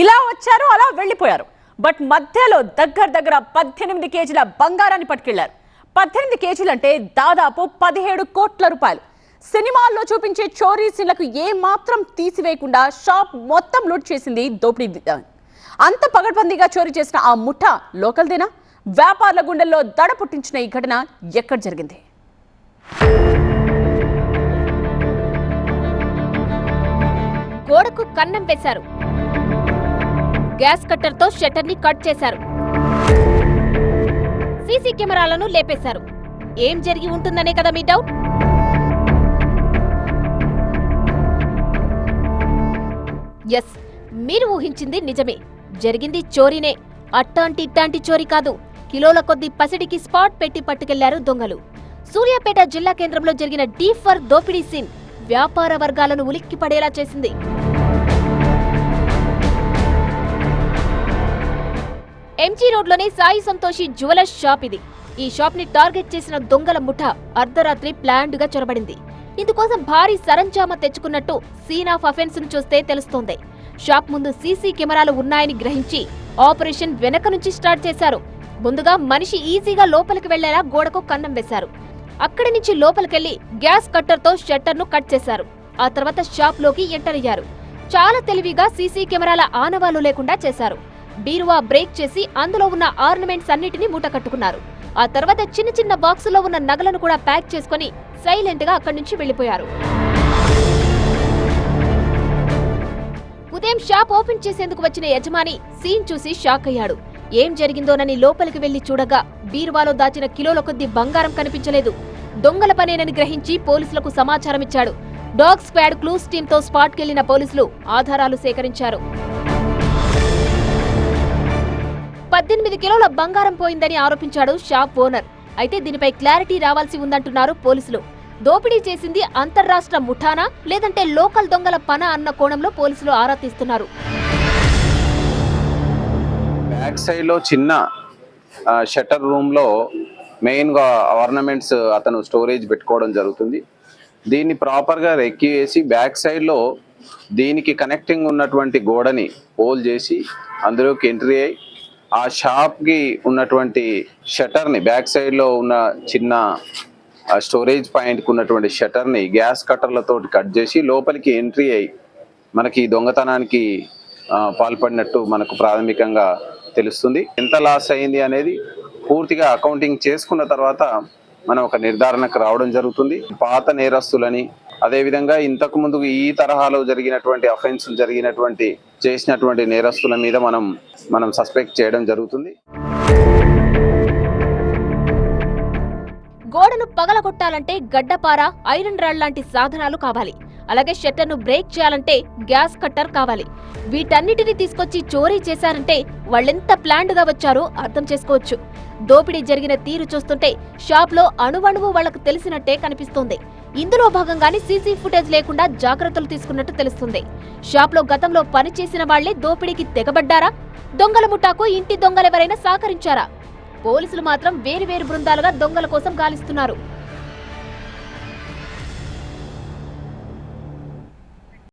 ఇలా వచ్చారు అలా వెళ్ళిపోయారు. బట్ మధ్యలో దగ్గర దగ్గర పద్దెనిమిది కేజీల బంగారాన్ని పట్టుకెళ్ళారు పద్దెనిమిది కేజీలు అంటే దాదాపు పదిహేడు కోట్ల రూపాయలు. సినిమాల్లో చూపించే చోరీ సీన్లకు ఏ మాత్రం తీసివేయకుండా షాప్ మొత్తం లూట్ చేసింది దోపిడీ అంత పగడ్బందీగా చోరీ చేసిన ఆ ముఠ లోకల్దేనా? వ్యాపారుల గుండెల్లో దడ పుట్టించిన ఈ ఘటన ఎక్కడ జరిగింది? గోడకు కన్నం వేశారు. గ్యాస్ కట్టర్తో షట్టర్ని కట్ చేశారు. సీసీ కెమెరాలను లేపేశారు. ఏం జరిగి ఉంటుందనే కదా మీ డౌట్? ఎస్ మీరు ఊహించింది నిజమే. జరిగింది చోరీనే. అట్టాంటి ఇట్టాంటి చోరీ కాదు. కిలోల కొద్ది పసిడికి స్పాట్ పెట్టి పట్టుకెళ్ళారు దొంగలు. సూర్యాపేట జిల్లా కేంద్రంలో జరిగిన డీఫర్ దోపిడీ సీన్ వ్యాపార వర్గాలను ఉలిక్కి పడేలా చేసింది. ఎంజీ రోడ్లోని సాయి సంతోషి జ్యువెలర్స్ షాప్ ఇది. ఈ షాప్ని టార్గెట్ చేసిన దొంగల ముఠ అర్ధరాత్రి ప్లాన్డ్గా చొరబడింది. ఇందుకోసం భారీ సరంజామా తెచ్చుకున్నట్టు సీన్ ఆఫ్ అఫెన్స్ను చూస్తే తెలుస్తోంది. షాప్ ముందు సీసీ కెమెరాలు ఉన్నాయని గ్రహించి ఆపరేషన్ వెనక నుంచి స్టార్ట్ చేశారు. ముందుగా మనిషి ఈజీగా లోపలికి వెళ్ళేలా గోడకు కన్నం వేశారు. అక్కడి నుంచి లోపలికెళ్ళి గ్యాస్ కట్టర్తో షట్టర్ను కట్ చేశారు. ఆ తర్వాత షాప్లోకి ఎంటర్ అయ్యారు. చాలా తెలివిగా సీసీ కెమెరాల ఆనవాలు లేకుండా చేశారు. బీరువా బ్రేక్ చేసి అందులో ఉన్న ఆర్నమెంట్స్ అన్నిటినీ మూట కట్టుకున్నారు ఆ తర్వాత చిన్న చిన్న బాక్సులో ఉన్న నగలను కూడా ప్యాక్ చేసుకుని సైలెంట్గా అక్కడి నుంచి వెళ్ళిపోయారు ఉదయం షాప్ ఓపెన్ చేసేందుకు వచ్చిన యజమాని సీన్ చూసి షాక్ అయ్యాడు. ఏం జరిగిందోనని లోపలికి వెళ్ళి చూడగా బీరువాలో దాచిన కిలోల కొద్ది బంగారం కనిపించలేదు. దొంగల పనేనని గ్రహించి పోలీసులకు సమాచారం ఇచ్చాడు డాగ్ స్క్వాడ్ క్లూస్ టీంతో స్పాట్కెళ్ళిన పోలీసులు ఆధారాలు సేకరించారు. పద్దెనిమిది కిలోల బంగారం పోయిందని ఆరోపించాడు షాప్ ఓనర్. అయితే దీనిపై క్లారిటీ రావాల్సి ఉందంటున్నారు పోలీసులు. దోపిడీ చేసింది అంతర్రాష్ట్ర ముఠానా లేదంటే లోకల్ దొంగల పన అన్న కోణంలో పోలీసులు ఆరా తీస్తున్నారు. బ్యాక్ సైడ్లో చిన్న షట్టర్ రూమ్లో మెయిన్గా ఆర్నమెంట్స్ అతను స్టోరేజ్ పెట్టుకోవడం జరుగుతుంది. దీన్ని ప్రాపర్గా రెక్కి వేసి బ్యాక్ సైడ్లో దీనికి కనెక్టింగ్ ఉన్నటువంటి గోడని హోల్ చేసి అందులోకి ఎంట్రీ అయ్యి ఆ షాప్కి ఉన్నటువంటి షట్టర్ని బ్యాక్ సైడ్లో ఉన్న చిన్న స్టోరేజ్ పాయింట్కు ఉన్నటువంటి షట్టర్ని గ్యాస్ కట్టర్లతో కట్ చేసి లోపలికి ఎంట్రీ అయ్యి మనకి ఈ దొంగతనానికి పాల్పడినట్టు మనకు ప్రాథమికంగా తెలుస్తుంది. ఎంత లాస్ అయింది అనేది పూర్తిగా అకౌంటింగ్ చేసుకున్న తర్వాత మనం ఒక నిర్ధారణకు రావడం జరుగుతుంది. పాత నేరస్తులని అదేవిధంగా ఇంతకు ముందు ఈ తరహాలో జరిగినటువంటి అఫెన్స్ జరిగినటువంటి చేసినటువంటి నేరస్తుల మీద మనం మనం సస్పెక్ట్ చేయడం జరుగుతుంది. గోడను పగలగొట్టాలంటే గడ్డపార ఐరన్ రాడ్ లాంటి సాధనాలు కావాలి. అలాగే షట్టర్ను బ్రేక్ చేయాలంటే గ్యాస్ కట్టర్ కావాలి. వీటన్నిటిని తీసుకొచ్చి చోరీ చేశారంటే వాళ్ళెంత ప్లాండ్గా వచ్చారో అర్థం చేసుకోవచ్చు. దోపిడీ జరిగిన తీరు చూస్తుంటే షాప్లో అణువణువు వాళ్ళకు తెలిసినట్టే కనిపిస్తోంది. ఇందులో భాగంగానే సీసీ ఫుటేజ్ లేకుండా జాగ్రత్తలు తీసుకున్నట్టు తెలుస్తుంది. షాప్లో గతంలో పనిచేసిన వాళ్ళే దోపిడీకి తెగబడ్డారా? దొంగల ముఠాకు ఇంటి దొంగలెవరైనా సహకరించారా? పోలీసులు మాత్రం వేరు వేరు బృందాలుగా దొంగల కోసం గాలిస్తున్నారు.